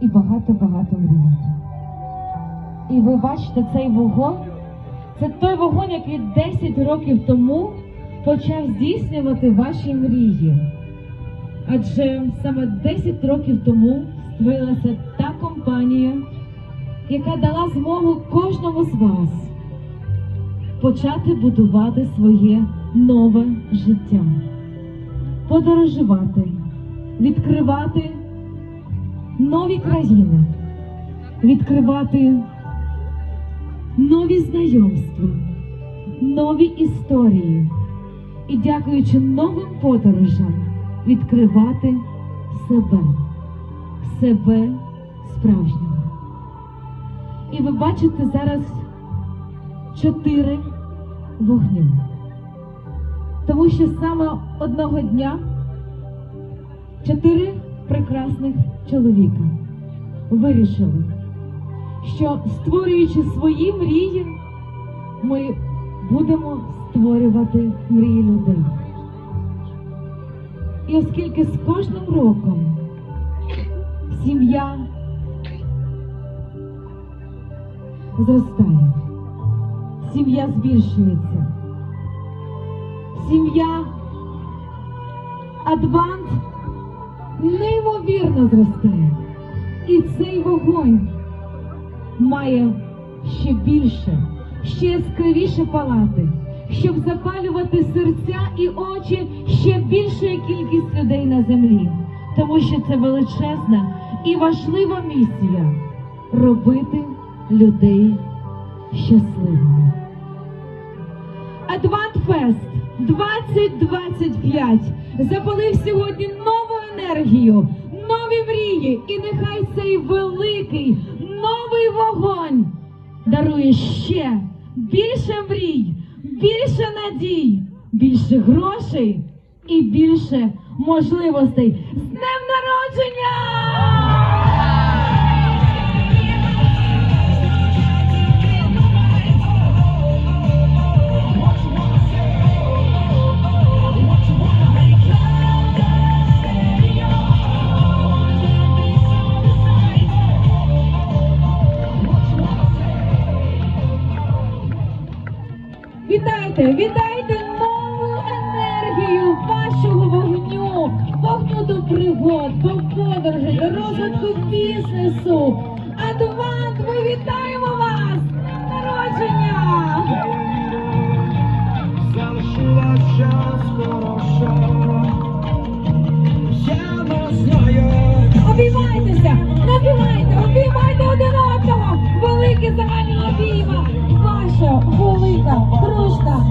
і багато-багато мріють. І ви бачите цей вогонь, це той вогонь, який 10 років тому почав здійснювати ваші мрії. Адже саме 10 років тому створилася та компанія, яка дала змогу кожному з вас почати будувати своє нове життя, подорожувати, відкривати нові країни, відкривати нові знайомства, нові історії і, дякуючи новим подорожам, відкривати себе, себе справжнього. І ви бачите зараз чотири вогню. Тому що саме одного дня чотири прекрасних чоловіка вирішили, що створюючи свої мрії, ми будемо створювати мрії людей. І оскільки з кожним роком сім'я зростає, сім'я збільшується, сім'я Адвант неймовірно зростає. І цей вогонь має ще більше, ще яскравіше палати, щоб запалювати серця і очі ще більшої кількість людей на землі. Тому що це величезна і важлива місія робити людей щасливими. Адвантфест 2025 запалив сьогодні нову енергію, нові мрії, і нехай цей великий новий вогонь дарує ще більше мрій, більше надій, більше грошей і більше можливостей. З днем народження! Вітайте, вітайте нову енергію вашого вогню, вогню до пригод, до подорожей, до розвитку бізнесу. Адвант, ми вітаємо вас! З днем народження! Залишилась час хорошого. Я не знаю. Обіймайтеся, напівайте, обіймайте один одного. Велике загальне обійма. Ваша велика, дружна